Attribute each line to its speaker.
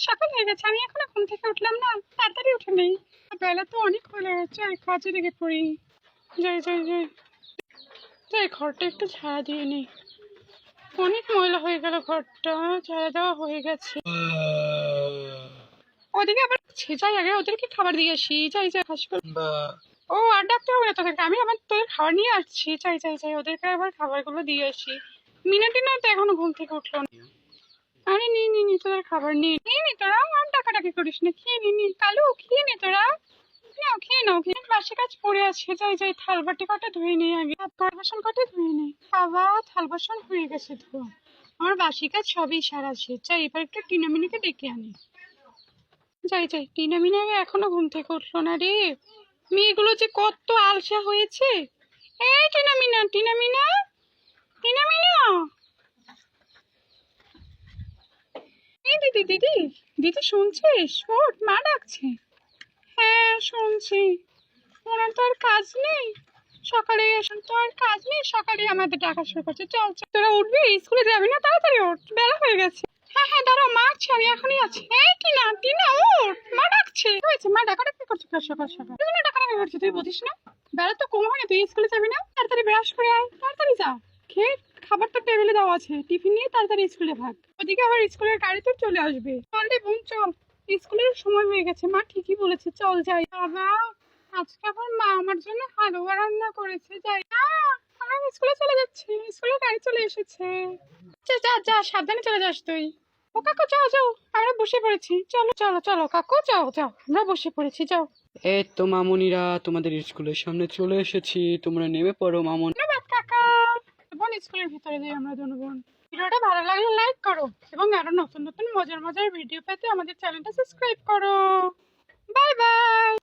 Speaker 1: সকাল হয়ে গেছে, আমি এখনও ঘুম থেকে উঠলাম না, তাড়াতাড়ি উঠে নেই। বেলা তো অনেক হয়ে গেছে আর কাজে লেগে পড়ি। যাই যাই যাই। যাই, ঘরটা একটু ঝাড়া দিয়ে নিই অনেক ময়লা হয়ে গেল ঘরটা, ঝাড়া দেওয়া হয়ে গেছে। ওদিকে আবার যাই আগে ওদেরকে খাবার দিয়ে আসি। যাই যাই করে। ও, আর ডাকতে হবে না আমি আবার তোদের খাবার নিয়ে আসছি। চাই চাই চাই ওদেরকে আবার খাবারগুলো দিয়ে আসি। মিনাটিনা তো এখনও ঘুম থেকে উঠল না। আরে নি নি নি তোদের খাবার নিয়ে নিয়ে নি তোরা, আর ডাকাডাকি করিস না, খেয়ে নি নি। কালু, খেয়ে নি তোরা। নাও, খেয়ে নাও, খেয়ে বাসি কাজ পড়ে আছে, যাই যাই, থাল বাটি কটা ধুয়ে নিই আগে। পর বাসন কটা ধুয়ে নিই খাওয়া, থাল বাসন হয়ে গেছে ধোয়া আমার বাসি কাজ সবই সারা আছে চাই এবার একটু টিনা মিনিকে ডেকে আনি। যাই যাই টিনা মিনা এখনও ঘুম থেকে উঠল না রে। মেয়েগুলো যে কত আলসা হয়েছে। এই টিনা মিনা টিনা মিনা টিনা মিনা এই দিদি দিদি দিদি শুনছিস? ওঠ, মা ডাকছে। হ্যাঁ শুনছি। ওনার তো আর কাজ নেই। সকালে এখন তো আর কাজ নেই সকালে আমাদের ডাকা শুরু করছে। চল চল। তোরা উঠবি? স্কুলে যাবি না? তাড়াতাড়ি ওঠ। বেলা হয়ে গেছে। হ্যাঁ হ্যাঁ দাঁড়াও, মা আছি, আমি এখনই আছি। এই টিনা টিনা ওঠ! মা ডাকছে। কি হয়েছে? মা, ডাকাডাকি করছে কার সকাল সকাল? তুই না ডাকাডাকি করছে, তুই বুঝিস না? বেলা তো কম হয়নি তুই স্কুলে যাবি না? তাড়াতাড়ি ব্রাশ করে আয়। তাড়াতাড়ি যা। খেয়ে খাবার তো টেবিলে দেওয়া আছে। টিফিন নিয়ে তাড়াতাড়ি স্কুলে ভাগ। ওদিকে আবার স্কুলের গাড়ি তো চলে আসবে। চল রে বোন চল। স্কুলের সময় হয়ে গেছে। মা ঠিকই বলেছে চল যাই। বাবা আজকে আবার মা আমার জন্য হালুয়া রান্না করেছে। যাই। না আমরা স্কুলে চলে যাচ্ছি। স্কুলের গাড়ি চলে এসেছে। যা যা যা সাবধানে চলে যাস তুই। ও কাকু যাও যাও। আমরা বসে পড়েছি। চলো চলো চলো কাকু যাও যাও। আমরা বসে পড়েছি যাও।
Speaker 2: এই তো মামুনিরা তোমাদের স্কুলের সামনে চলে এসেছি। তোমরা নেমে পড়ো মামুন।
Speaker 1: সকল স্কুলের ভিতরে দিয়ে আমরা জনগণ। ভিডিওটা ভালো লাগলে লাইক করো এবং আরও নতুন নতুন মজার মজার ভিডিও পেতে আমাদের চ্যানেলটা সাবস্ক্রাইব করো। Bye bye